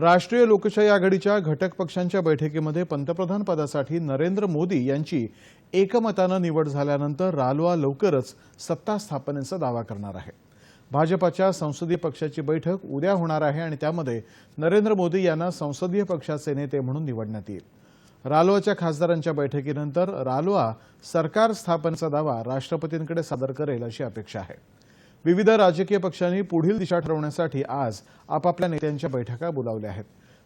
राष्ट्रीय लोकशाही आघाडीच्या घटक पक्षांच्या बैठकीमध्ये पंतप्रधान पदासाठी नरेंद्र मोदी यांची एकमतानं निवड झाल्यानंतर रालोआ लवकरच सत्ता स्थापनेचा दावा करणार आहे. भाजपाच्या संसदीय पक्षाची बैठक उद्या होणार आहे आणि त्यामध्ये नरेंद्र मोदी यांना संसदीय पक्षाचे नेते म्हणून निवडण्यात येईल. रालोआच्या खासदारांच्या बैठकीनंतर रालोआ सरकार स्थापनेचा दावा राष्ट्रपतींकडे सादर करेल अशी अपेक्षा आहे. विविध राजकीय पक्षांनी पुढील दिशा ठरवण्यासाठी आज आपापल्या नेत्यांच्या बैठका बोलावल्या आहेत.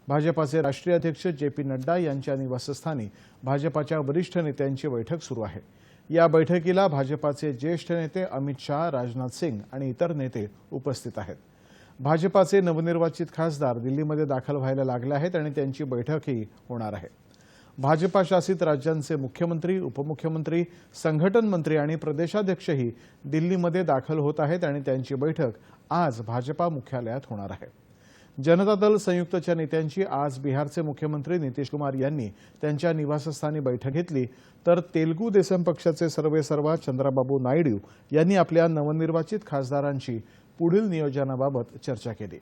भाजपाचे राष्ट्रीय अध्यक्ष जे पी नड्डा यांच्या निवासस्थानी भाजपाच्या वरिष्ठ नेत्यांची बैठक सुरू आहे. या बैठकीला भाजपाचे ज्येष्ठ नेते अमित शहा राजनाथ सिंग आणि इतर नेते उपस्थित आहेत. भाजपाचे नवनिर्वाचित खासदार दिल्लीमध्ये दाखल व्हायला लागले आहेत आणि त्यांची बैठकही होणार आहे. भाजपाशासित राज्यांचे मुख्यमंत्री उपमुख्यमंत्री संघटन मंत्री आणि प्रदेशाध्यक्षही दिल्लीमध्ये दाखल होत आहेत आणि त्यांची बैठक आज भाजपा मुख्यालयात होणार आहे. जनता दल संयुक्तच्या नेत्यांची आज बिहारचे मुख्यमंत्री नितीश कुमार यांनी त्यांच्या निवासस्थानी बैठक घेतली. तर तेलगू देसम पक्षाचे सर्वेसर्वा चंद्राबाबू नायडू यांनी आपल्या नवनिर्वाचित खासदारांशी पुढील नियोजनाबाबत चर्चा केली.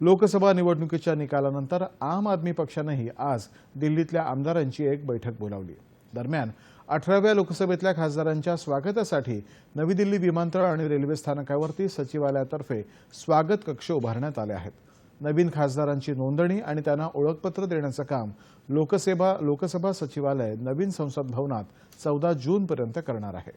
लोकसभा निवडणुकीच्या निकालानंतर आम आदमी पक्षानंही आज दिल्लीतल्या आमदारांची एक बैठक बोलावली. दरम्यान अठराव्या लोकसभेतल्या खासदारांच्या स्वागतासाठी नवी दिल्ली विमानतळ आणि रेल्वे स्थानकावरती सचिवालयातर्फे स्वागत कक्ष उभारण्यात आले आहेत. नवीन खासदारांची नोंदणी आणि त्यांना ओळखपत्र देण्याचं काम लोकसेवा लोकसभा सचिवालय नवीन संसद भवनात चौदा जूनपर्यंत करणार आहे.